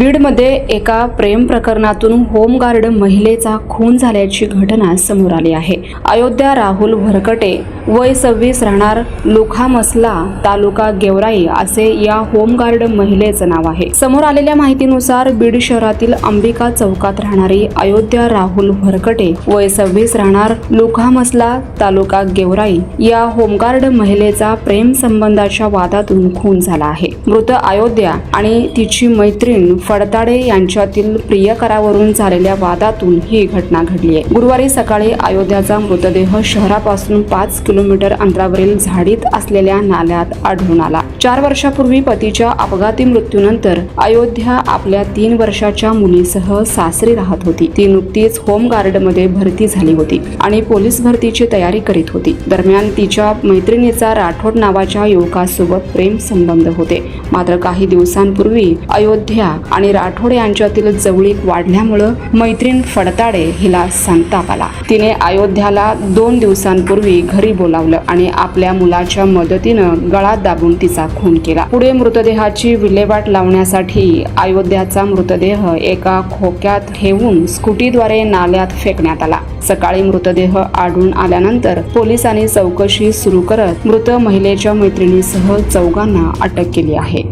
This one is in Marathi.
बीडमध्ये एका प्रेम प्रकरणातून होमगार्ड महिलेचा खून झाल्याची घटना समोर आली आहे. अयोध्या राहुल भरकटे वय सव्वीस राहणार लोखामसला तालुका गेवराई असे या होमगार्ड महिलेचं नाव आहे. समोर आलेल्या माहितीनुसार बीड शहरातील अंबिका चौकात राहणारी अयोध्या राहुल भरकटे वय सव्वीस राहणार लोखामसला तालुका गेवराई या होमगार्ड महिलेचा प्रेम संबंधाच्या वादातून खून झाला आहे. मृत अयोध्या आणि तिची मैत्रीण फडताडे यांच्यातील प्रियकरावरून झालेल्या वादातून ही घटना घडली आहे. गुरुवारी सकाळी अयोध्याचा मृतदेह शहरापासून पाच किलोमीटर अंतरावरील झाडीत असलेल्या नाल्यात आढळून आला. चार वर्षापूर्वी पतीच्या अपघाती मृत्यूनंतर अयोध्या आपल्या तीन वर्षाच्या मुलीसह सासरी राहत होती. ती नुकतीच होमगार्डमध्ये भरती झाली होती आणि पोलीस भरतीची तयारी करीत होती. दरम्यान तिच्या मैत्रिणीचा राठोड नावाच्या युवकासोबत प्रेम संबंध होते. मात्र काही दिवसांपूर्वी अयोध्या आणि राठोड यांच्यातील जवळीक वाढल्यामुळं मैत्रीण फडताडे हिला संताप आला. तिने अयोध्याला दोन दिवसांपूर्वी घरी बोलावलं आणि आपल्या मुलाच्या मदतीनं गळा दाबून तिचा खून केला. पुढे मृतदेहाची विल्हेवाट लावण्यासाठी अयोध्याचा मृतदेह एका खोक्यात ठेवून स्कूटीद्वारे नाल्यात फेकण्यात आला. सकाळी मृतदेह आढळून आल्यानंतर पोलिसांनी चौकशी सुरू करत मृत महिलेच्या मैत्रिणीसह चौघांना अटक केली आहे.